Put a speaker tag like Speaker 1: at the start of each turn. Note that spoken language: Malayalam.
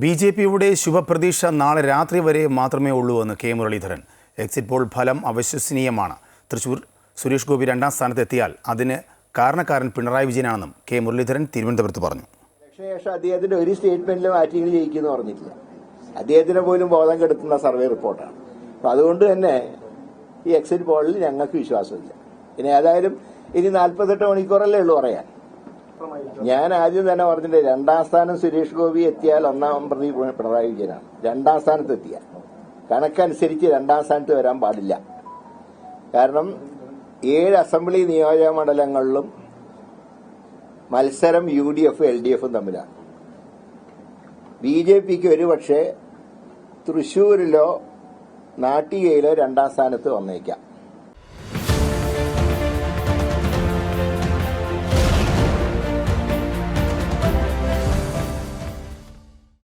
Speaker 1: ബി ജെ പിയുടെ ശുഭപ്രതീക്ഷ നാളെ രാത്രി വരെ മാത്രമേ ഉള്ളൂ എന്ന് കെ മുരളീധരൻ. എക്സിറ്റ് പോൾ ഫലം അവിശ്വസനീയമാണ്. തൃശൂർ സുരേഷ് ഗോപി രണ്ടാം സ്ഥാനത്തെത്തിയാൽ അതിന് കാരണക്കാരൻ പിണറായി വിജയനാണെന്നും കെ മുരളീധരൻ തിരുവനന്തപുരത്ത് പറഞ്ഞു.
Speaker 2: ശേഷം അദ്ദേഹത്തിന്റെ ഒരു സ്റ്റേറ്റ്മെന്റിലും ആറ്റിങ്ങൾ ജയിക്കുന്നു പറഞ്ഞിട്ടില്ല. അദ്ദേഹത്തിന് പോലും ബോധം കെടുത്തുന്ന സർവേ റിപ്പോർട്ടാണ്. അപ്പൊ അതുകൊണ്ട് തന്നെ ഈ എക്സിറ്റ് പോളിൽ ഞങ്ങൾക്ക് വിശ്വാസമില്ല. ഇനി ഏതായാലും ഇനി നാൽപ്പത്തെട്ട് മണിക്കൂറല്ലേ ഉള്ളൂ പറയാൻ. ഞാൻ ആദ്യം തന്നെ പറഞ്ഞിട്ട് രണ്ടാം സ്ഥാനം സുരേഷ് ഗോപി എത്തിയാൽ ഒന്നാം പ്രതി പിണറായി വിജയനാണ്. രണ്ടാം സ്ഥാനത്ത് എത്തിയ. കണക്കനുസരിച്ച് രണ്ടാം സ്ഥാനത്ത് വരാൻ പാടില്ല. കാരണം ഏഴ് അസംബ്ലി നിയോജക മണ്ഡലങ്ങളിലും മത്സരം U D F L D എഫും തമ്മിലാണ്. ബി ജെ പിക്ക് ഒരുപക്ഷെ തൃശൂരിലോ നാട്ടികയിലോ രണ്ടാം സ്ഥാനത്ത് വന്നേക്കാം.